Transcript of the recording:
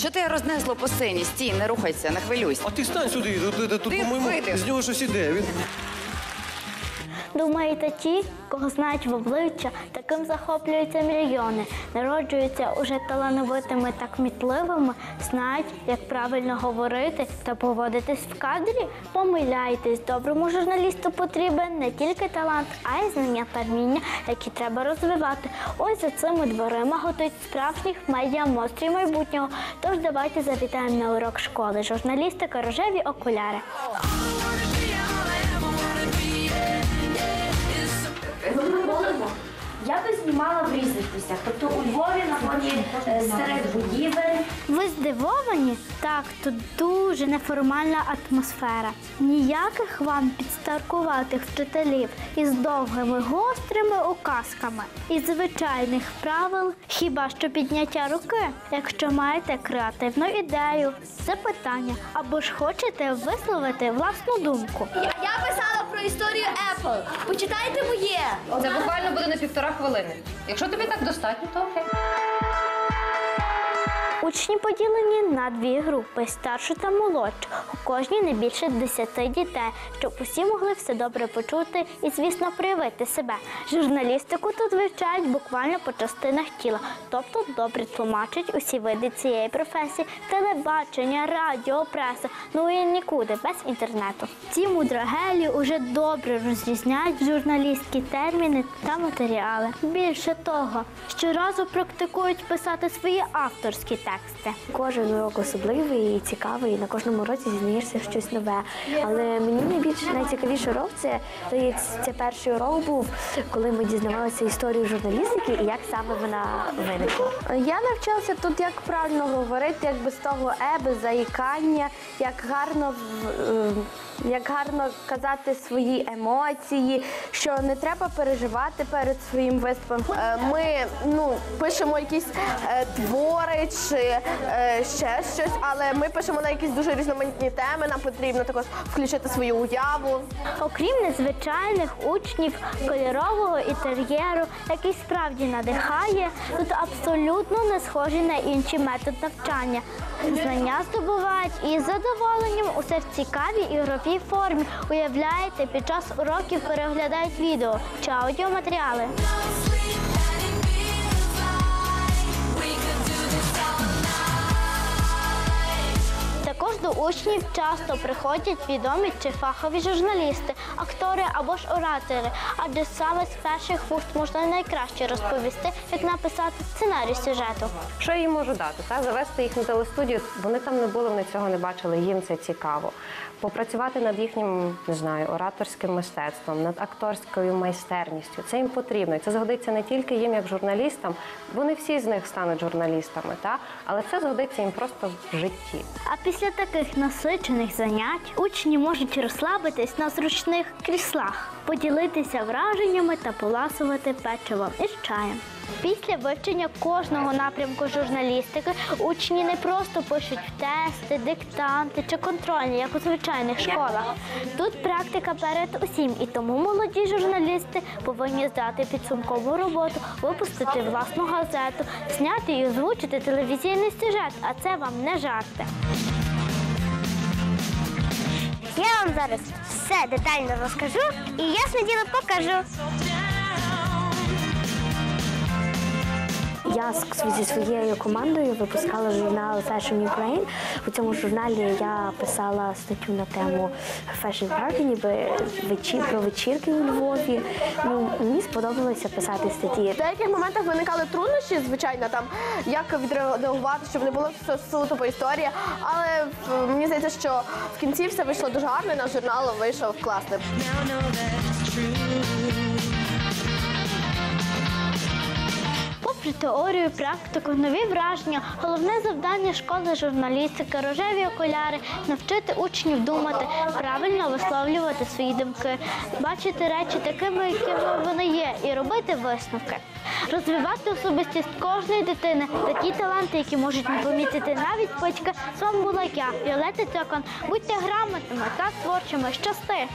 Що ти рознесло по сцені? Стій, не рухайся, не хвилюйся. А ти стань сюди, тут, тут, тут Ти по-моєму, вийди. з нього щось іде. Він... Думаєте, ті, кого знають в обличчя, таким захоплюються мільйони, народжуються уже талановитими та кмітливими, знають, як правильно говорити та поводитись в кадрі? Помиляйтесь, доброму журналісту потрібен не тільки талант, а й знання та вміння, які треба розвивати. Ось за цими дверима готують справжніх медіа-монстрів майбутнього. Тож давайте завітаємо на урок школи журналістика рожеві окуляри. Я би знімала в різних місцях. Тобто у Львові на фоні е, серед будівель. Ви здивовані? Так, тут дуже неформальна атмосфера. Ніяких вам підстаркуватих вчителів із довгими гострими указками і звичайних правил, хіба що підняття руки, якщо маєте креативну ідею, запитання або ж хочете висловити власну думку. Я писала про історію Apple. Почитайте моє. Це буквально буде на півтора хвилини. Якщо тобі так достатньо, то окей. Учні поділені на дві групи старшу та молодшу. У кожній не більше 10 дітей, щоб усі могли все добре почути і, звісно, проявити себе. Журналістику тут вивчають буквально по частинах тіла, тобто добре тлумачать усі види цієї професії, телебачення, радіо, преса, ну і нікуди без інтернету. Ці мудрагелі уже добре розрізняють журналістські терміни та матеріали. Більше того, щоразу практикують писати свої авторські тексти. Кожен урок особливий і цікавий. На кожному році дізнаєшся щось нове. Але мені найбільш найцікавіший урок це це перший урок був, коли ми дізнавалися історію журналістики і як саме вона виникла. Я навчилася тут, як правильно говорити, як без того е, без заїкання, як гарно в- е, як гарно казати свої емоції, що не треба переживати перед своїм виступом. Е, Ми ну, пишемо якісь е, твори чи е, ще щось, але ми пишемо на якісь дуже різноманітні теми. Нам потрібно також включити свою уяву. Окрім незвичайних учнів кольорового інтер'єру, який справді надихає, тут абсолютно не схожий на інший метод навчання. Знання здобувають із задоволенням усе в цікавій ігровій формі. Уявляєте, під час уроків переглядають відео чи аудіоматеріали. До учнів часто приходять відомі чи фахові журналісти, актори або ж оратори, адже саме з перших вуст можна найкраще розповісти, як написати сценарій сюжету. Що я їм можу дати? Та? Завести їх на телестудію. Вони там не були, вони цього не бачили, їм це цікаво. Попрацювати над їхнім, не знаю, ораторським мистецтвом, над акторською майстерністю. Це їм потрібно. І це згодиться не тільки їм, як журналістам. Вони всі з них стануть журналістами, та? але це згодиться їм просто в житті. А після таких насичених занять учні можуть розслабитись на зручних кріслах, поділитися враженнями та поласувати печивом із чаєм. Після вивчення кожного напрямку журналістики учні не просто пишуть тести, диктанти чи контрольні, як у звичайних школах. Тут практика перед усім, і тому молоді журналісти повинні здати підсумкову роботу, випустити власну газету, зняти і озвучити телевізійний сюжет. А це вам не жарти. Я вам зараз все детально розкажу і ясне діло покажу. Я зі своєю командою випускала журнал Fashion Ukraine. У цьому журналі я писала статтю на тему Fashion Party, ніби вечір про вечірки у Львові. Ну мені сподобалося писати статті. В деяких моментах виникали труднощі, звичайно, там як відреагувати, щоб не було все суто по історії. Але мені здається, що в кінці все вийшло дуже гарно, і наш журнал вийшов класним. Попри теорію, практику, нові враження, головне завдання школи журналістики, рожеві окуляри навчити учнів думати, правильно висловлювати свої думки, бачити речі такими, якими вони є, і робити висновки. Розвивати особистість кожної дитини, такі таланти, які можуть не помітити навіть батьки. З вами була я, Віолета Цьокон. Будьте грамотними та творчими. Щасти!